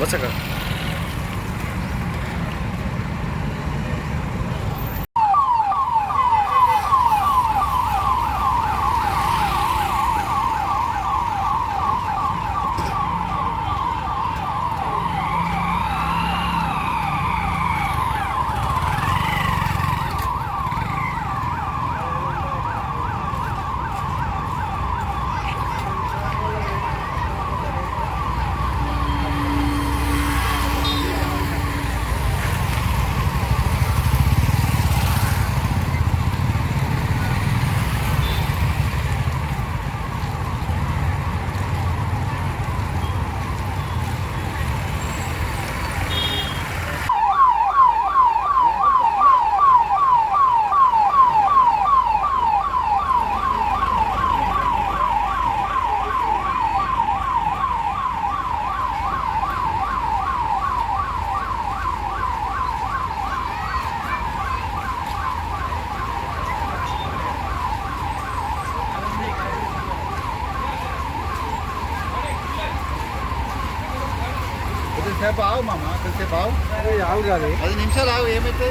我这个 కొద్దిసేపు ఆవు మామ కొద్దిసేపు ఆవు ఆవు కాదు. పది నిమిషాలు ఆవు ఏమైతే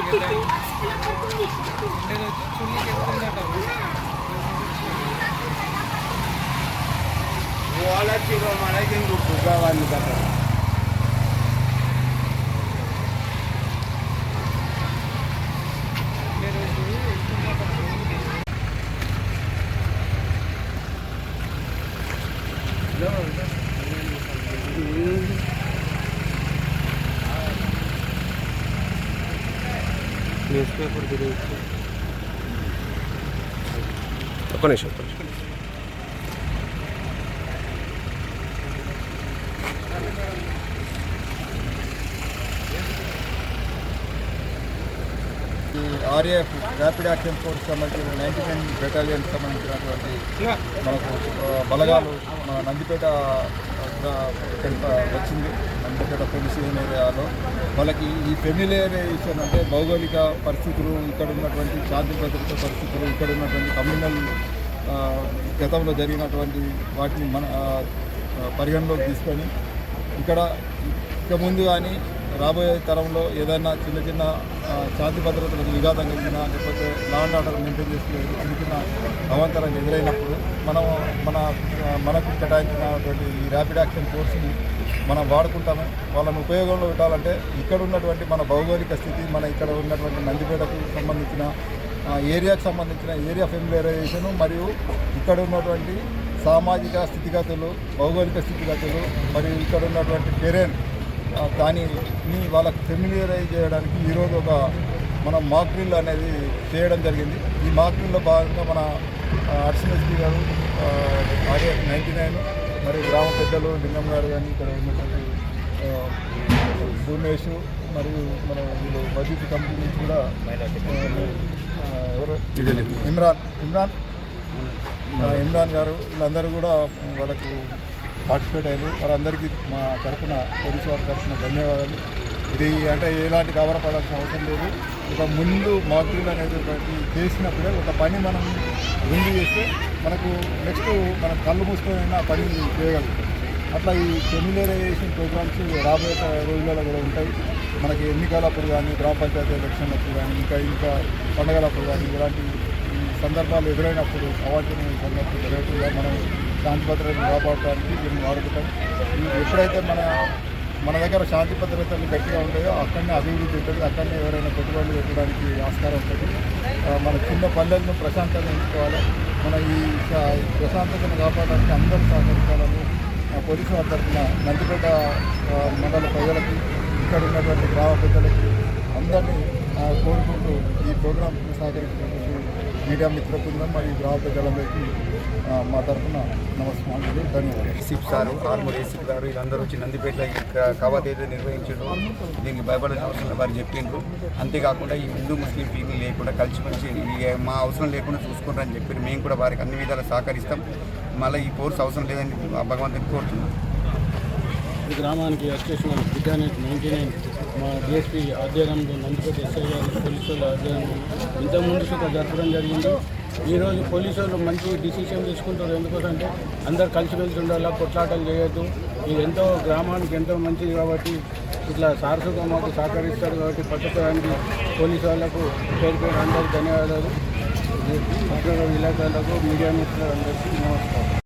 సండే రోజు చుల్లికి వెళ్తుందట వాళ్ళకి మనకి ఇంకొక వాళ్ళు కదా పేపర్ ఒక్క నిమిషం ఒక్క నిమిషం. ఈ ఆర్ఏఎఫ్ ర్యాపిడ్ యాక్షన్ ఫోర్స్ సంబంధించిన నైన్టీ నైన్ బెటాలియన్ సంబంధించినటువంటి మనకు బలగాలు మన నందిపేట వచ్చింది. ఇక్కడ పోలీస్ ఏరియాలో వాళ్ళకి ఈ ఫెమిలియరైజేషన్ అంటే భౌగోళిక పరిస్థితులు ఇక్కడ ఉన్నటువంటి శాంతి భద్రత పరిస్థితులు ఇక్కడ ఉన్నటువంటి కమ్యూనల్ గతంలో జరిగినటువంటి వాటిని మన పరిగణలోకి తీసుకొని ఇక్కడ ఇక ముందు కానీ రాబోయే తరంలో ఏదైనా చిన్న చిన్న శాంతి భద్రతలకు విఘాతం కలిగినా లేకపోతే లా అండ్ ఆర్డర్ మెయింటైన్ చేసుకునే చిన్న చిన్న అవాంతరం ఎదురైనప్పుడు మనం మన మనకు కేటాయించినటువంటి ఈ ర్యాపిడ్ యాక్షన్ ఫోర్స్ని మనం వాడుకుంటాము. వాళ్ళని ఉపయోగంలో పెట్టాలంటే ఇక్కడ ఉన్నటువంటి మన భౌగోళిక స్థితి మన ఇక్కడ ఉన్నటువంటి నందిపేటకు సంబంధించిన ఏరియాకు సంబంధించిన ఏరియా ఫెమిలరైజేషన్ మరియు ఇక్కడ ఉన్నటువంటి సామాజిక స్థితిగతులు భౌగోళిక స్థితిగతులు మరియు ఇక్కడ ఉన్నటువంటి టెరెన్ దానిని వాళ్ళకి ఫెమిలియరైజ్ చేయడానికి ఈరోజు ఒక మన మాక్ డ్రిల్ అనేది చేయడం జరిగింది. ఈ మాక్ డ్రిల్లో భాగంగా మన అడిషనల్ ఎస్పీ గారు ఆర్ఏ నైంటీ నైన్ మరియు గ్రామ పెద్దలు లింగం గారు కానీ ఇక్కడ ఉన్నటువంటి భూమేష్ మరియు మన వీళ్ళు బడ్జెట్ కంపెనీ నుంచి కూడా ఎవరు? ఇమ్రాన్ ఇమ్రాన్ ఇమ్రాన్ గారు వీళ్ళందరూ కూడా వాళ్ళకు పార్టిసిపేట్ అయ్యారు వారందరికీ మా తరఫున పోలీసు వారి తరఫున ధన్యవాదాలు. ఇది అంటే ఎలాంటి కవరపడాల్సిన అవసరం లేదు. ఒక ముందు మాడ్యూల్ అనేది ఒకటి చేసినప్పుడే ఒక పని మనం ముందు చేస్తే మనకు నెక్స్ట్ మనం కళ్ళు మూసుకొని ఆ పని చేయగలుగుతాం. అట్లా ఈ ఫెమిలియరైజేషన్ ప్రోగ్రామ్స్ రాబోయే రోజులలో కూడా ఉంటాయి. మనకి ఎన్నికలప్పుడు కానీ గ్రామ పంచాయతీ ఎలక్షన్లప్పుడు కానీ ఇంకా ఇంకా పండగలప్పుడు కానీ ఇలాంటి సందర్భాలు ఎదురైనప్పుడు అవాంఛనీయ సందర్భాలు జరగకుండా మనం శాంతి భద్రతను కాపాడటానికి దీన్ని వాడుకుంటాం. ఎప్పుడైతే మన మన దగ్గర శాంతి భద్రతలు గట్టిగా ఉంటాయో అక్కడనే అభివృద్ధి ఉంటుంది. అక్కడనే ఎవరైనా పెట్టుబడులు పెట్టడానికి ఆస్కారం ఉంటుంది. మన చిన్న పల్లెలను ప్రశాంతంగా ఉంచుకోవాలి. మన ఈ ప్రశాంతతను కాపాడడానికి అందరూ సహకరించాలని పోలీసు వారి తరఫున నందిపేట మండల ప్రజలకి ఇక్కడ ఉన్నటువంటి గ్రామ పెద్దలకి అందరినీ కోరుకుంటూ ఈ ప్రోగ్రాంకి సహకరించినందుకు మీడియా మిత్ర బృందం మరియు గ్రామ ప్రజలందరికీ మా తరఫున నమస్కారాలు ధన్యవాదాలు. సిప్ సారు ఆర్మూర్ ఏసీపీ గారు వీళ్ళందరూ వచ్చి నందిపేట ఈ కవాత్ ఏదో నిర్వహించారు. దీనికి భయపడాల్సిన అవసరం వారు చెప్పిండ్రు. అంతేకాకుండా ఈ హిందూ ముస్లిం ఫీలింగ్ లేకుండా కలిసిమెలిసి ఈ మా అవసరం లేకుండా చూసుకుంటారని చెప్పారు. మేము కూడా వారికి అన్ని విధాలు సహకరిస్తాం. మళ్ళీ ఈ ఫోర్స్ అవసరం లేదని భగవంతుని కోరుతున్నాం. ఈ గ్రామానికి వచ్చేసిన విద్యానెట్ నైంటీ నైన్ మా డిఎస్పీ ఆధ్వర్యంలో నందిపేట ఎస్ఐ గారు పోలీసుల ఆధ్వర్యంలో ఇంతకుముందు సుఖ జరపడం జరిగింది. ఈరోజు పోలీసు వాళ్ళు మంచి డిసిషన్ తీసుకుంటారు. ఎందుకంటే అందరు కలిసిమెలిసి ఉండాలా కొట్లాటలు చేయొద్దు. ఇది ఎంతో గ్రామానికి ఎంతో మంచిది కాబట్టి ఇట్లా సారసుగా మాకు సహకరిస్తారు కాబట్టి పట్టుకోవడానికి పోలీసు వాళ్ళకు పేరు పేరు అందరికీ ధన్యవాదాలు. పత్రికా విలేకరులకు మీడియా మిత్రులందరికీ నమస్కారం.